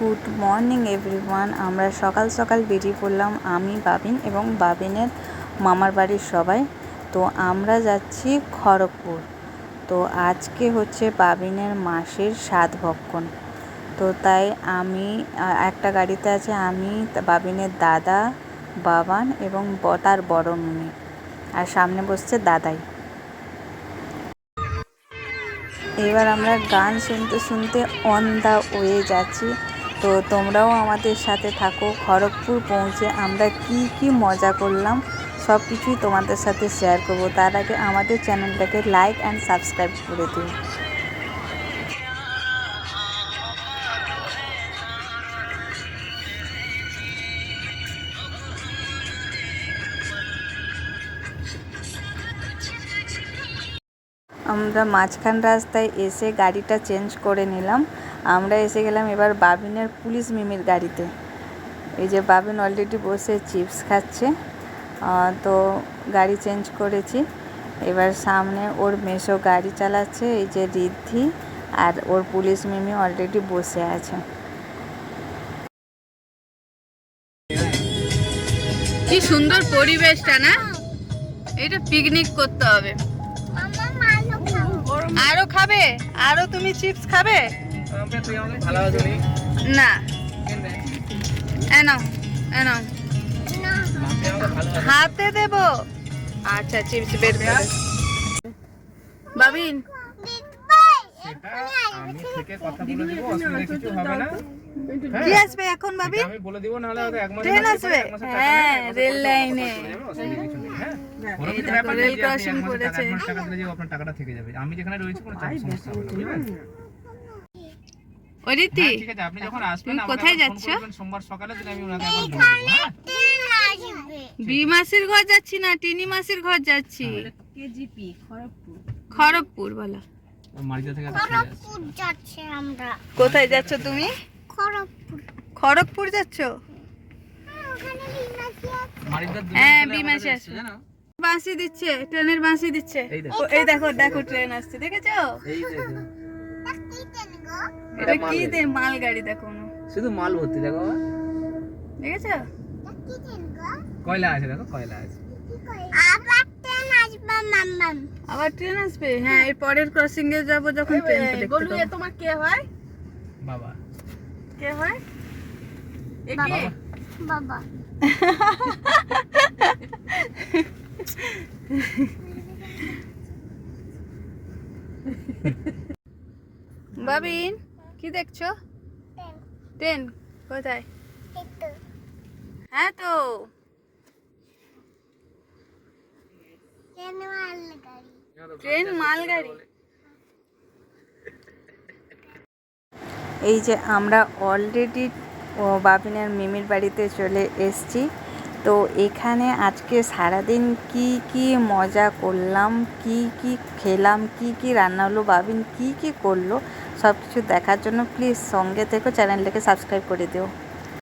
Good morning, everyone. আমরা সকাল সকাল বেরিয়ে পড়লাম আমি, বাবিন এবং বাবিনের মামার বাড়ির সবাই। তো আমরা যাচ্ছি খড়গপুর। তো আজকে হচ্ছে বাবিনের মাসের সাত ভক্ষণ। তো তাই আমি, একটা গাড়িতে আছে আমি, বাবিনের দাদা, বাবান এবং তার বড় মেয়ে আর সামনে বসছে দাদাই। এবার আমরা গান শুনতে শুনতে অন দা ওয়ে যাচ্ছি। তো তোমরাও আমাদের সাথে থাকো, খড়গপুর পৌঁছে আমরা কি কি মজা করলাম, সব কিছুই তোমাদের সাথে শেয়ার করব। তার আগে আমাদের চ্যানেলটাকে লাইক অ্যান্ড সাবস্ক্রাইব করে দিও। আমরা মাঝখান রাস্তায় এসে গাড়িটা চেঞ্জ করে নিলাম। আমরা এসে গেলাম এবার বাবিনের পুলিশ মিমির গাড়িতে। এই যে বাবিন অলরেডি বসে চিপস খাচ্ছে। তো গাড়ি চেঞ্জ করেছি। এবার সামনে ওর মেসো গাড়ি চালাচ্ছে, এই যে রিদ্ধি আর ওর পুলিশ মিমি অলরেডি বসে আছে। কি সুন্দর পরিবেশটা না? এটা পিকনিক করতে হবে। আরও খাবে? আরও তুমি চিপস খাবে? না। এনাও এনাও হাতে দেব। আচ্ছা চিপস বের করে বাবিন আমি থেকে কথা বলে দিব অসুবিধা কিছু হবে না। কি আসবে এখন বাবিন আমি বলে দিব নাহলে হয়তো এক মাস ট্রেন আসবে হ্যাঁ রেল লাইনে। হ্যাঁ? কোনো এই কিছু দেখো, ব্যাপার রেল নেই আপনি crossing এক মাসে টাকা- করেছে। টাকা দিলে যে আপনার টাকাটা থেকে যাবে। আমি যেখানে রয়েছি কোনো চাপ সমস্যা হবে না বুঝলেন? অরিতি হ্যাঁ, ঠিক আছে আপনি যখন আসবেন কোথায় যাচ্ছ? সোমবার সকালে দিলে আমি ওনাকে একবার বলে দেবো বি মাসির ঘর যাচ্ছি না টিনি মাসির ঘর যাচ্ছি। খড়গপুর বলো। ওই মারিদা থেকে একটা যাচ্ছে আমরা। কোথায় যাচ্ছ তুমি? খড়গপুর। খড়গপুর যাচ্ছ? হ্যাঁ, বিমাসে আমাদের জানো? বাঁশি দিচ্ছে ট্রেনের বাঁশি দিচ্ছে। এই দেখো। দেখো দেখো ট্রেন আসছে দেখেছ? এই দেখো কি ট্রেন গো? এটা কি দে মালগাড়ি দেখো না। শুধু মাল ভর্তি দেখো। দেখেছ? কি ট্রেন গো? কয়লা আছে দেখো কয়লা আছে আবার ট্রেন আসবে মাম্মাম আবার ট্রেন আসবে? হ্যাঁ এর পরের ক্রসিং এ যাব যখন দেখতে পাবো। তোমার কে হয়? বাবা। কে হয়? এ বাবা। বাবিন কি দেখছ? ট্রেন। ট্রেন কোথায়? হ্যাঁ তো ট্রেন মাল গাড়ি ট্রেন এই যে আমরা অলরেডি বাবিনের মিমির বাড়িতে চলে এসছি। তো এখানে আজকে সারাদিন কি কি মজা করলাম, কি কি খেলাম, কি কি রান্না হলো, বাবিন কি কি করল সব কিছু দেখার জন্য প্লিজ সঙ্গে থেকো চ্যানেলটাকে সাবস্ক্রাইব করে দিও।